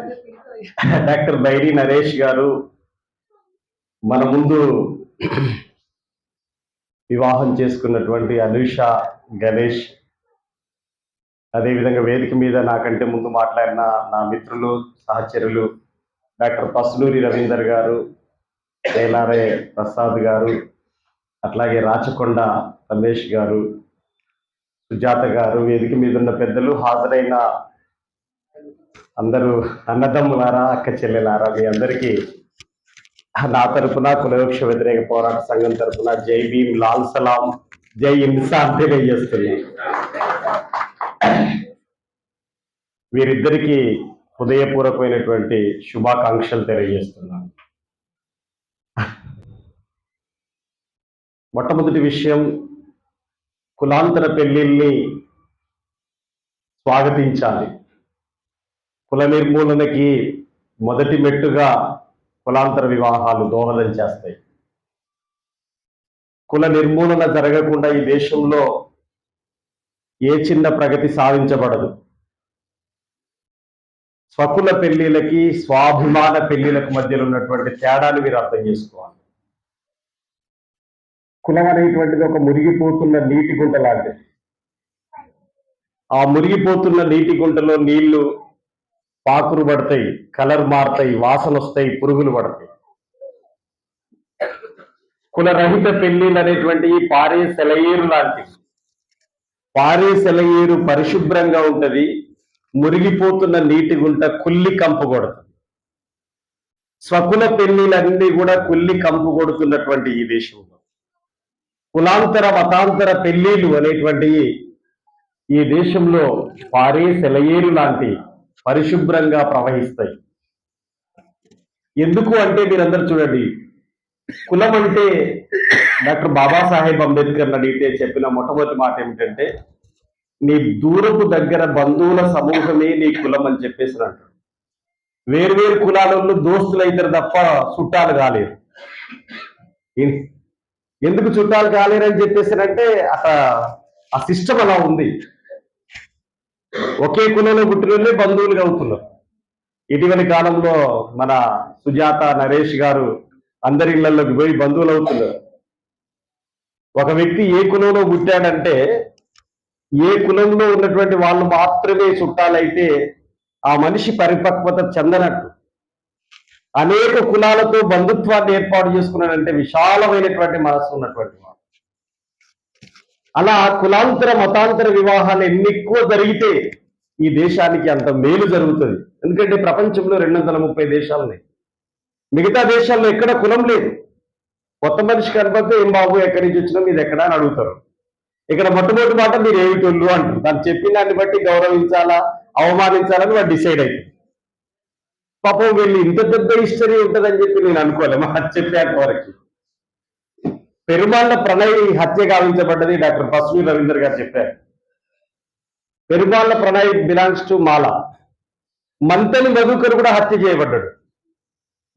Doctor Bairi Naresh గారు మన ముందు వివాహం చేసుకున్నటువంటి అనూష గణేష్. అదేవిధంగా వేదిక మీద నాకంటే ముందు మాట్లాడిన నా మిత్రులు సహచరులు డాక్టర్ పసులూరి రవీందర్ గారు ఏలారే ప్రసాద్ గారు అట్లాగే రాచకొండ రమేష్ గారు సుజాత గారు వేదిక మీద ఉన్న పెద్దలు హాజరైన అందరూ అన్నదమ్ములారా అక్క చెల్లెలారా మీ అందరికీ నా తరపున కులవృక్ష వ్యతిరేక పోరాట సంఘం తరపున జై భీమ్ లాల్ సలాం జై ఇన్సాన్ తెలియజేస్తుంది వీరిద్దరికీ హృదయపూర్వకమైనటువంటి శుభాకాంక్షలు తెలియజేస్తున్నాను. మొట్టమొదటి విషయం కులాంతర పెళ్ళిల్ని స్వాగతించాలి. కుల నిర్మూలనకి మొదటి మెట్టుగా కులాంతర వివాహాలు దోహదం చేస్తాయి. కుల నిర్మూలన జరగకుండా ఈ దేశంలో ఏ చిన్న ప్రగతి సాధించబడదు. స్వకుల పెళ్ళిలకి స్వాభిమాన పెళ్ళిలకు మధ్యలో ఉన్నటువంటి తేడాను మీరు అర్థం చేసుకోవాలి. కులం అనేటువంటిది ఒక మురిగిపోతున్న నీటి గుంట లాంటిది. ఆ మురిగిపోతున్న నీటి గుంటలో నీళ్ళు పాకురు పడతాయి కలర్ మారుతాయి వాసన వస్తాయి పురుగులు పడతాయి. కులరహిత పెళ్ళిలు అనేటువంటి పారే సెలయేరు లాంటివి. పారే సెలయేరు పరిశుభ్రంగా ఉంటది మురిగిపోతున్న నీటి గుంట కుల్లి కంపు కొడుతుంది. స్వకుల పెళ్ళిలన్నీ కూడా కుల్లి కంపు కొడుతున్నటువంటి ఈ దేశంలో కులాంతర మతాంతర పెళ్ళిలు అనేటువంటివి ఈ దేశంలో పారే సెలయేరు లాంటి పరిశుభ్రంగా ప్రవహిస్తాయి. ఎందుకు అంటే మీరందరూ చూడండి కులం అంటే డాక్టర్ బాబాసాహెబ్ అంబేద్కర్ అడిగితే చెప్పిన మొట్టమొదటి మాట ఏమిటంటే నీ దూరపు దగ్గర బంధువుల సమూహమే నీ కులం అని చెప్పేసి అంటాడు వేరువేరు కులాలలో దోస్తులు అవుతారు తప్ప చుట్టాలు కాలేరు. ఎందుకు చుట్టాలు కాలేరు అని చెప్పేసారంటే అసలు ఆ సిస్టమ్ అలా ఉంది. ఒకే కులంలో పుట్టినోళ్ళే బంధువులుగా అవుతున్నారు. ఇటీవలి కాలంలో మన సుజాత నరేష్ గారు అందరి ఇళ్ళలోకి పోయి బంధువులు అవుతున్నారు. ఒక వ్యక్తి ఏ కులంలో పుట్టాడంటే ఏ కులంలో ఉన్నటువంటి వాళ్ళు మాత్రమే చుట్టాలైతే ఆ మనిషి పరిపక్వత చెందనట్టు. అనేక కులాలతో బంధుత్వాన్ని ఏర్పాటు చేసుకున్నాడంటే విశాలమైనటువంటి మనసు ఉన్నటువంటి వాడు. అలా కులాంతర మతాంతర వివాహాలు ఎన్ని ఎక్కువ జరిగితే ఈ దేశానికి అంత మేలు జరుగుతుంది. ఎందుకంటే ప్రపంచంలో రెండు వందల ముప్పై దేశాలు ఉన్నాయి. మిగతా దేశాల్లో ఎక్కడ కులం లేదు. కొత్త మనిషి కనపడితే ఏం బాబు ఎక్కడి నుంచి వచ్చినా మీరు ఎక్కడా? అని అడుగుతారు. ఇక్కడ మొట్టమొదటి మాట మీరు ఏమిటోళ్ళు అంటారు. తను చెప్పిన దాన్ని బట్టి గౌరవించాలా అవమానించాలని వాడు డిసైడ్ అవుతుంది పాపం వీళ్ళు ఇంత పెద్ద హిస్టరీ ఉంటుందని చెప్పి నేను అనుకోలేము అది చెప్పాక వరకు పెరుమాళ్ళ ప్రణయ్ హత్య గావించబడ్డది డాక్టర్ పస్వి రవీందర్ గారు చెప్పారు. Perumalla Pranay belongs to Mala. Manthani Madhukar కూడా హత్య చేయబడ్డాడు.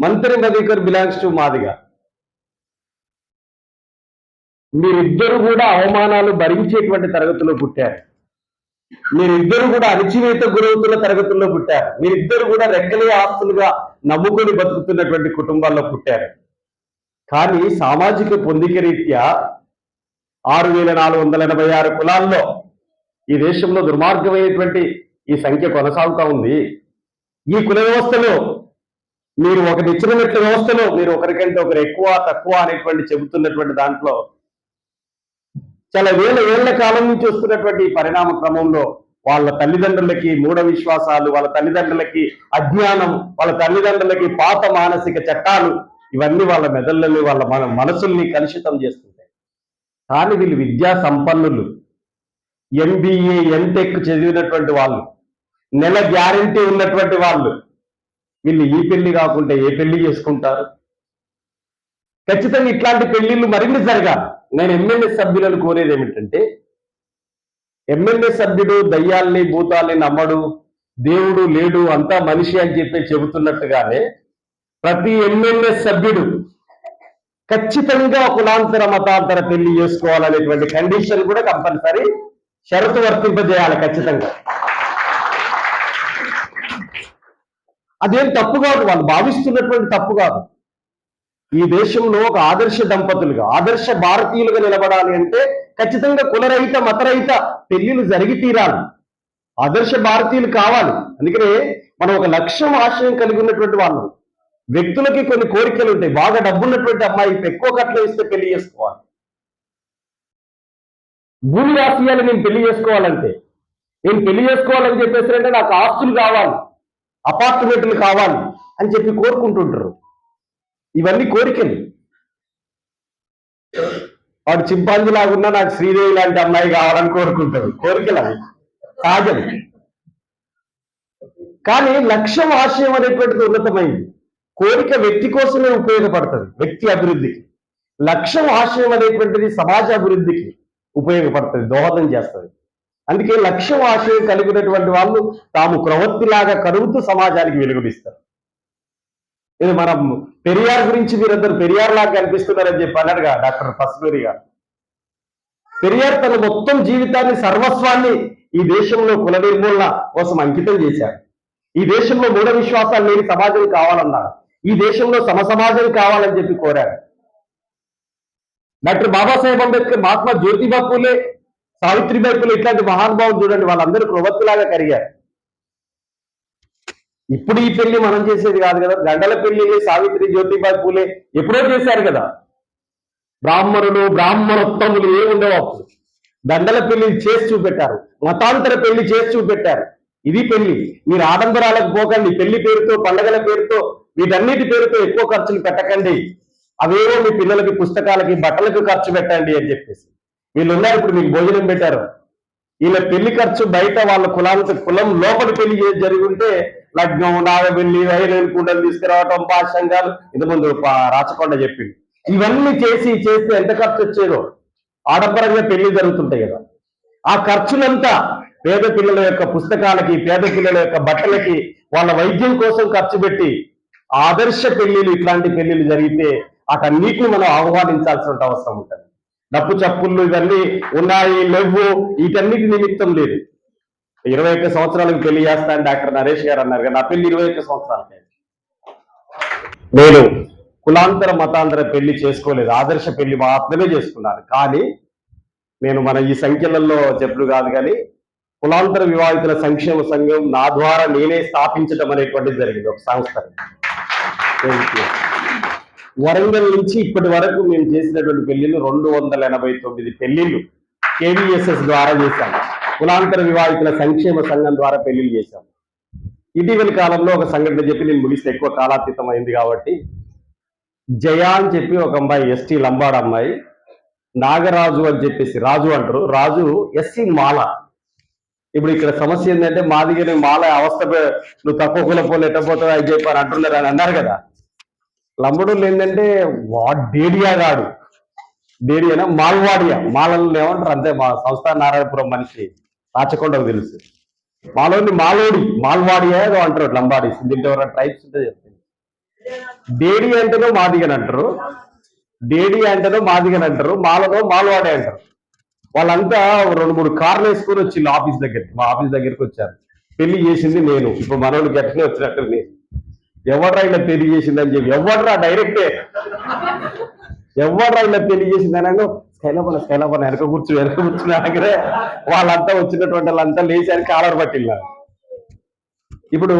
Manthani Madhukar belongs to Madiga. మీరిద్దరు కూడా అవమానాలు భరించేటువంటి తరగతిలో పుట్టారు. మీరిద్దరు కూడా అణచివేత గురవుతున్న తరగతుల్లో పుట్టారు. మీరిద్దరు కూడా రెక్కలే ఆస్తులుగా నమ్ముకొని బతుకుతున్నటువంటి కుటుంబాల్లో పుట్టారు. కానీ సామాజిక పొందిక రీత్యా ఆరు వేల నాలుగు వందల ఎనభై ఆరు కులాల్లో ఈ దేశంలో దుర్మార్గమైనటువంటి ఈ సంఖ్య కొనసాగుతా ఉంది. ఈ కుల వ్యవస్థలో మీరు ఒక నిచ్చెనమెట్ల వ్యవస్థలో మీరు ఒకరికంటే ఒకరు ఎక్కువ తక్కువ అనేటువంటి చెబుతున్నటువంటి దాంట్లో చాలా వేల ఏళ్ళ కాలం నుంచి వస్తున్నటువంటి ఈ పరిణామ క్రమంలో వాళ్ళ తల్లిదండ్రులకి మూఢ విశ్వాసాలు వాళ్ళ తల్లిదండ్రులకి అజ్ఞానం వాళ్ళ తల్లిదండ్రులకి పాత మానసిక చట్టాలు ఇవన్నీ వాళ్ళ మెదళ్ళని వాళ్ళ మన మనసుల్ని కలుషితం చేస్తుంటాయి. కానీ వీళ్ళు విద్యా సంపన్నులు. ఎంబీఏ ఎంటెక్ చదివినటువంటి వాళ్ళు నెల గ్యారంటీ ఉన్నటువంటి వాళ్ళు వీళ్ళు ఈ పెళ్ళి కాకుండా ఏ పెళ్ళి చేసుకుంటారు? ఖచ్చితంగా ఇట్లాంటి పెళ్ళిళ్ళు మరిన్ని జరగాలి. నేను ఎమ్మెల్యే సభ్యులను కోరేది ఏమిటంటే ఎమ్మెల్యే సభ్యుడు దయ్యాల్ని భూతాల్ని నమ్మడు దేవుడు లేడు అంతా మనిషి అని చెప్పి చెబుతున్నట్టుగానే ప్రతి ఎమ్మెల్యే సభ్యుడు ఖచ్చితంగా కులాంతర మతాంతర పెళ్ళి చేసుకోవాలనేటువంటి కండిషన్ కూడా కంపల్సరీ షరతు వర్తింపజేయాలి ఖచ్చితంగా. అదేం తప్పు కాదు వాళ్ళు భావిస్తున్నటువంటి తప్పు కాదు. ఈ దేశంలో ఒక ఆదర్శ దంపతులుగా ఆదర్శ భారతీయులుగా నిలబడాలి అంటే ఖచ్చితంగా కులరహిత మతరహిత పెళ్ళిలు జరిగి తీరాలి. ఆదర్శ భారతీయులు కావాలి. అందుకనే మనం ఒక లక్ష్యం ఆశయం కలిగి ఉన్నటువంటి వాళ్ళు. వ్యక్తులకి కొన్ని కోరికలు ఉంటాయి. బాగా డబ్బున్నటువంటి అమ్మాయి ఎక్కువ కట్నం ఇస్తే పెళ్ళి చేసుకోవాలి. భూమి రాశియాలు నేను పెళ్ళి చేసుకోవాలంటే నేను పెళ్ళి చేసుకోవాలని చెప్పేసి అంటే నాకు ఆస్తులు కావాలి అపార్ట్మెంట్లు కావాలి అని చెప్పి కోరుకుంటుంటారు. ఇవన్నీ కోరికలు. వాడు చింపాంజీ లాగున్నా నాకు శ్రీదేవి లాంటి అమ్మాయి కావాలని కోరుకుంటారు కోరికలు అవి. సహజం కానీ లక్ష్యం ఆశయం అనేటువంటిది ఉన్నతమైంది కోరిక వ్యక్తి కోసమే ఉపయోగపడుతుంది వ్యక్తి అభివృద్ధికి. లక్ష్యం ఆశయం అనేటువంటిది సమాజ అభివృద్ధికి ఉపయోగపడుతుంది దోహదం చేస్తుంది. అందుకే లక్ష్యం ఆశయం కలిగినటువంటి వాళ్ళు తాము ప్రవృత్తిలాగా కరుగుతూ సమాజానికి వెలుగునిస్తారు. ఇది మనం పెరియార్ గురించి మీరందరూ పెరియార్ లాగా కనిపిస్తున్నారని చెప్పి అన్నాడుగా డాక్టర్ పసుమూరి గారు. పెరియార్ తన మొత్తం జీవితాన్ని సర్వస్వాన్ని ఈ దేశంలో కుల నిర్మూలన కోసం అంకితం చేశారు. ఈ దేశంలో మూఢ విశ్వాసాలు లేని సమాజం కావాలన్నారు. ఈ దేశంలో సమసమాజం కావాలని చెప్పి కోరారు. డాక్టర్ బాబాసాహెబ్ అంబేద్కర్ మహాత్మా జ్యోతిబా పూలే సావిత్రిబాయి పూలే ఇట్లాంటి మహానుభావులు చూడండి వాళ్ళందరూ ప్రవృత్తిలాగా కరిగారు. ఇప్పుడు ఈ పెళ్ళి మనం చేసేది కాదు కదా. గండల పెళ్ళి సావిత్రి జ్యోతిబాయి పూలే ఎప్పుడో చేశారు కదా. బ్రాహ్మణులు బ్రాహ్మణోత్తములు ఏముండవు అప్పుడు. దండల పెళ్ళి చేసి చూపెట్టారు. మతాంతర పెళ్ళి చేసి చూపెట్టారు. ఇది పెళ్ళి. మీరు ఆడంబరాలకు పోకండి. పెళ్ళి పేరుతో పండగల పేరుతో వీటన్నిటి పేరుతో ఎక్కువ ఖర్చులు పెట్టకండి. అవేవో మీ పిల్లలకి పుస్తకాలకి బట్టలకు ఖర్చు పెట్టండి అని చెప్పేసి. వీళ్ళు ఉన్నారు ఇప్పుడు మీకు భోజనం పెట్టారు. వీళ్ళ పెళ్ళి ఖర్చు బయట వాళ్ళ కులానికి కులం లోపల పెళ్ళి చేసి జరిగి ఉంటే లగ్నం నాగబెల్లి వైరేలు కుండలు తీసుకురావటం పాశంగాలు ఇంతకుముందు రాచకొండ చెప్పింది ఇవన్నీ చేసి చేస్తే ఎంత ఖర్చు వచ్చేదో. ఆడంబరంగా పెళ్ళి జరుగుతుంటాయి కదా. ఆ ఖర్చులంతా పేద పిల్లల యొక్క పుస్తకాలకి పేద పిల్లల యొక్క బట్టలకి వాళ్ళ వైద్యం కోసం ఖర్చు పెట్టి ఆదర్శ పెళ్ళిలు ఇట్లాంటి పెళ్ళిలు జరిగితే అటన్నిటిని మనం ఆహ్వానించాల్సిన అవసరం ఉంటుంది. డప్పు చప్పుళ్ళు ఇవన్నీ ఉన్నాయి లేవు వీటన్నిటి నిమిత్తం లేదు. ఇరవై ఒక్క సంవత్సరాలకు పెళ్ళి చేస్తాను డాక్టర్ నరేష్ గారు అన్నారు కదా నా పెళ్ళి ఇరవై ఒక్క సంవత్సరాలకే నేను కులాంతర మతాంతర పెళ్ళి చేసుకోలేదు ఆదర్శ పెళ్ళి మాత్రమే చేసుకున్నాను. కానీ నేను మన ఈ సంఖ్యలలో చెప్పుడు కాదు కానీ కులాంతర వివాహితుల సంక్షేమ సంఘం నా ద్వారా నేనే స్థాపించడం అనేటువంటిది జరిగింది ఒక సంస్థ. వరంగల్ నుంచి ఇప్పటి వరకు మేము చేసినటువంటి పెళ్ళిళ్ళు రెండు వందల ఎనభై తొమ్మిది పెళ్ళిళ్ళు కేవీఎస్ఎస్ ద్వారా చేశాం కులాంతర వివాహితుల సంక్షేమ సంఘం ద్వారా పెళ్ళిళ్ళు చేశాం ఇటీవలి కాలంలో ఒక సంఘటన చెప్పి నేను ముగిస్తే ఎక్కువ కాలాతీతం అయింది కాబట్టి. జయా అని చెప్పి ఒక అమ్మాయి ఎస్టీ లంబాడ అమ్మాయి నాగరాజు అని చెప్పేసి రాజు అంటారు. రాజు ఎస్సీ మాల. ఇప్పుడు ఇక్కడ సమస్య ఏంటంటే మా దగ్గర మాల అవస్థ నువ్వు తక్కువ కుల ఎట్టపోతావు అని చెప్పి అని అంటున్నారు అని అన్నారు కదా. లంబడోళ్ళు ఏంటంటే వాడ్ డేడియా గాడు. డేడియానా? మాల్వాడియా. మాలలు ఏమంటారు? అంతే మా సంస్థ నారాయణపురం మనిషి. రాచకొండకు తెలుసు. మాలోని మాలోడి మాల్వాడియా ఏదో అంటారు లంబాడి. దీంట్లో ఎవరైనా ట్రైబ్స్ ఉంటే చెప్తాను డేడి అంటేనో మాదిగని అంటారు. డేడి అంటేనో మాదిగని అంటారు. మాలలో మాల్వాడే అంటారు. వాళ్ళంతా రెండు మూడు కార్లు వేసుకొని వచ్చింది ఆఫీస్ దగ్గరికి. మా ఆఫీస్ దగ్గరికి వచ్చారు. పెళ్ళి చేసింది నేను. ఇప్పుడు మనోడికి ఎట్లనే వచ్చినట్టు నేను ఎవడ్రా ఇలా పెళ్ళి చేసిందని చెప్పి ఎవడ్రా డైరెక్టే ఎవడ్రా ఇలా పెళ్ళి చేసింది అనగా స్కైలపన స్కైలపన వెనక కూర్చు వెనక కూర్చుని అనగానే వాళ్ళంతా వచ్చినటువంటి వాళ్ళంతా లేచారు కాలర్ పట్టిల్లా. ఇప్పుడు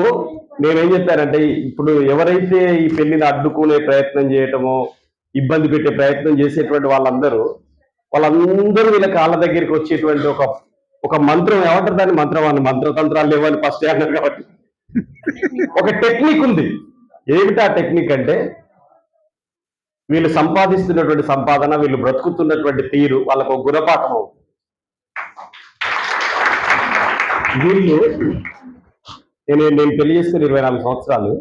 నేనేం చెప్పానంటే ఇప్పుడు ఎవరైతే ఈ పెళ్ళిని అడ్డుకునే ప్రయత్నం చేయటమో ఇబ్బంది పెట్టే ప్రయత్నం చేసేటువంటి వాళ్ళందరూ వాళ్ళందరూ వీళ్ళ కాళ్ళ దగ్గరికి వచ్చేటువంటి ఒక ఒక మంత్రం ఏమంటారు దాన్ని? మంత్రం అని మంత్రతంత్రాలు లేవని ఫస్ట్ అన్నారు కాబట్టి. ఒక టెక్నిక్ ఉంది. ఏమిటా టెక్నిక్ అంటే వీళ్ళు సంపాదిస్తున్నటువంటి సంపాదన వీళ్ళు బ్రతుకుతున్నటువంటి తీరు వాళ్ళకు ఒక గుణపాఠం అవుతుంది. వీళ్ళు నేను నేను పెళ్ళి చేసుకుని ఇరవై నాలుగు సంవత్సరాలు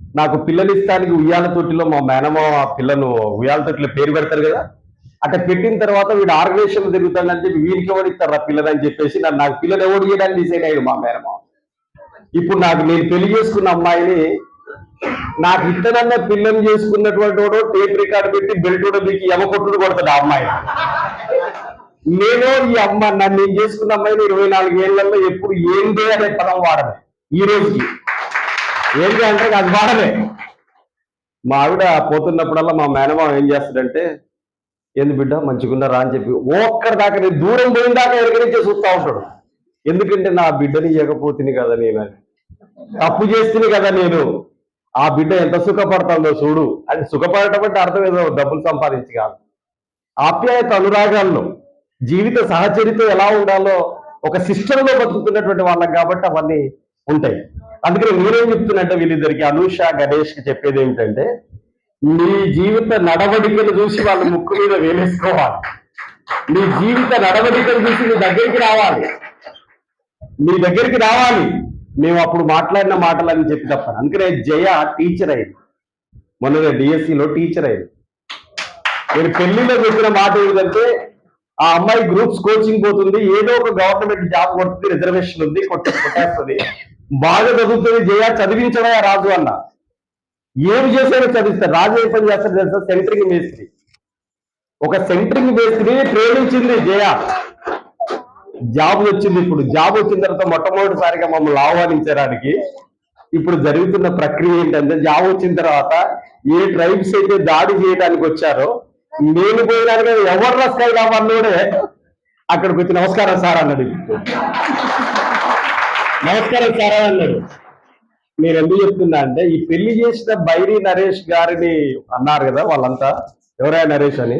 నాకు పిల్లలిస్తానికి ఉయ్యాల తొట్టిలో మా మేనమా ఆ పిల్లను ఉయ్యాల తొట్టిలో పేరు పెడతారు కదా? అక్కడ పెట్టిన తర్వాత వీడు ఆర్గనైజేషన్ తిరుగుతాడని చెప్పి వీరికి ఎవరు ఇస్తారు ఆ చెప్పేసి నన్ను నాకు పిల్లలు ఎవరు చేయడానికి డిసైడ్ అయ్యాడు మా మేనమావ ఇప్పుడు నాకు నేను పెళ్ళి చేసుకున్న అమ్మాయిని నాకు ఇద్దరన్న పిల్లని చేసుకున్నటువంటి వాడు టేప్ రికార్డ్ పెట్టి బెల్ట్ కూడా మీకు ఎమకొట్టుడు కొడతాడు ఆ అమ్మాయి. నేను ఈ అమ్మ నన్ను నేను చేసుకున్న అమ్మాయిని ఇరవై నాలుగు ఏళ్ళలో ఎప్పుడు ఏందే అనే పదం వాడదు ఈ రోజుకి. ఏంటి అంటే అది వాడదే మా ఆవిడ పోతున్నప్పుడల్లా మా మేనమామ ఏం చేస్తాడంటే ఏంది బిడ్డ మంచిగున్నారా? అని చెప్పి ఒక్కడి దాకా నేను దూరం పోయిన దాకా ఎరగనిచ్చే చూస్తా ఉంటాడు. ఎందుకంటే నా బిడ్డని ఇవ్వకపోతుంది కదా నేను తప్పు చేస్తుంది కదా నేను. ఆ బిడ్డ ఎంత సుఖపడతాందో చూడు. అది సుఖపడటం అంటే అర్థం ఏదో డబ్బులు సంపాదించి కాదు. ఆప్యాయత అనురాగాల్లో జీవిత సహచరితో ఎలా ఉండాలో ఒక సిస్టంలో బతుకుతున్నటువంటి వాళ్ళం కాబట్టి అవన్నీ ఉంటాయి. అందుకని మీరేం చెప్తున్నట్టే వీళ్ళిద్దరికి అనూష గణేష్కి చెప్పేది ఏమిటంటే నీ జీవిత నడవడికను చూసి వాళ్ళ ముక్కు మీద వేలేసుకోవాలి. నీ జీవిత నడవడికను చూసి నీ దగ్గరికి రావాలి. మీ దగ్గరికి రావాలి. మేము అప్పుడు మాట్లాడిన మాటలు అని చెప్పి తప్పను అందుకనే జయ టీచర్ అయింది మొన్న డిఎస్సిలో టీచర్ అయింది నేను పెళ్ళిలో చెప్పిన మాట ఏంటంటే ఆ అమ్మాయి గ్రూప్స్ కోచింగ్ పోతుంది ఏదో ఒక గవర్నమెంట్ జాబ్ కొడుతుంది రిజర్వేషన్ ఉంది కొట్టి కొట్టేస్తుంది. బాగా చదువుతుంది జయ చదివించడా రాజు అన్న? ఏం చేసాడో చదివిస్తారు రాజు ఏ పని చేస్తారు సెంటరింగ్ మేస్త్రి ఒక సెంటరింగ్ మేస్త్రి ప్రేమించింది జయ. జాబ్ వచ్చింది. ఇప్పుడు జాబ్ వచ్చిన తర్వాత మొట్టమొదటిసారిగా మమ్మల్ని ఆహ్వానించడానికి ఇప్పుడు జరుగుతున్న ప్రక్రియ ఏంటంటే జాబ్ వచ్చిన తర్వాత ఏ ట్రైబ్స్ అయితే దాడి చేయడానికి వచ్చారో నేను పోయినాక ఎవరు రస్తాయి అన్నోడే అక్కడికి వచ్చి నమస్కారం సార్ అన్నాడు. నమస్కారం సార్ అన్నాడు. నేను ఎందుకు చెప్తున్నా అంటే ఈ పెళ్ళి చేసిన బైరీ నరేష్ గారిని అన్నారు కదా వాళ్ళంతా. ఎవరైనా నరేష్ అని?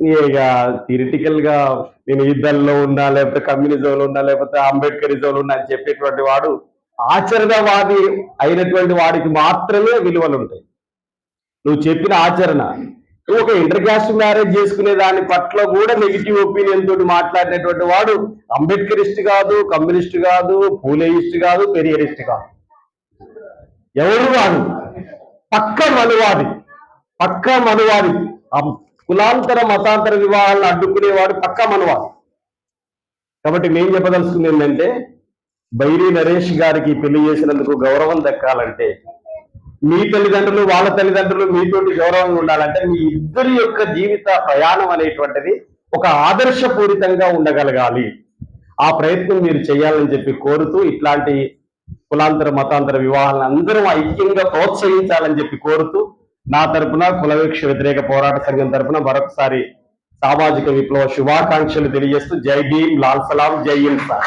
ఇక థిరిటికల్గా నేను యుద్ధాల్లో ఉన్నా లేకపోతే కమ్యూనిజంలో ఉన్నా లేకపోతే అంబేద్కరిజంలో ఉన్నా అని చెప్పేటువంటి వాడు ఆచరణవాది అయినటువంటి వాడికి మాత్రమే విలువలు ఉంటాయి. నువ్వు చెప్పిన ఆచరణ. నువ్వు ఒక ఇంటర్ క్యాస్ట్ మ్యారేజ్ చేసుకునే దాని పట్ల కూడా నెగిటివ్ ఒపీనియన్ తోటి మాట్లాడినటువంటి వాడు అంబేద్కరిస్ట్ కాదు కమ్యూనిస్ట్ కాదు పూలేయిస్ట్ కాదు పెరియరిస్ట్ కాదు. ఎవరు కాదు పక్క మనువాది. పక్క మనువాది. కులాంతర మతాంతర వివాహాలను అడ్డుకునేవాడు పక్క మనువాది కాబట్టి మేము చెప్పదలుచుకుంది ఏంటంటే బైరి నరేష్ గారికి పెళ్ళి చేసినందుకు గౌరవం దక్కాలంటే మీ తల్లిదండ్రులు వాళ్ళ తల్లిదండ్రులు మీతోటి గౌరవంగా ఉండాలంటే మీ ఇద్దరి యొక్క జీవిత ప్రయాణం అనేటువంటిది ఒక ఆదర్శపూరితంగా ఉండగలగాలి. ఆ ప్రయత్నం మీరు చేయాలని చెప్పి కోరుతూ ఇట్లాంటి కులాంతర మతాంతర వివాహాలను అందరం ఐక్యంగా ప్రోత్సహించాలని చెప్పి కోరుతూ నా తరపున కులవీక్ష వ్యతిరేక పోరాట సంఘం తరపున మరొకసారి సామాజిక విప్లవ శుభాకాంక్షలు తెలియజేస్తూ జై భీమ్ లాల్ సలాం జై హింద్ సార్.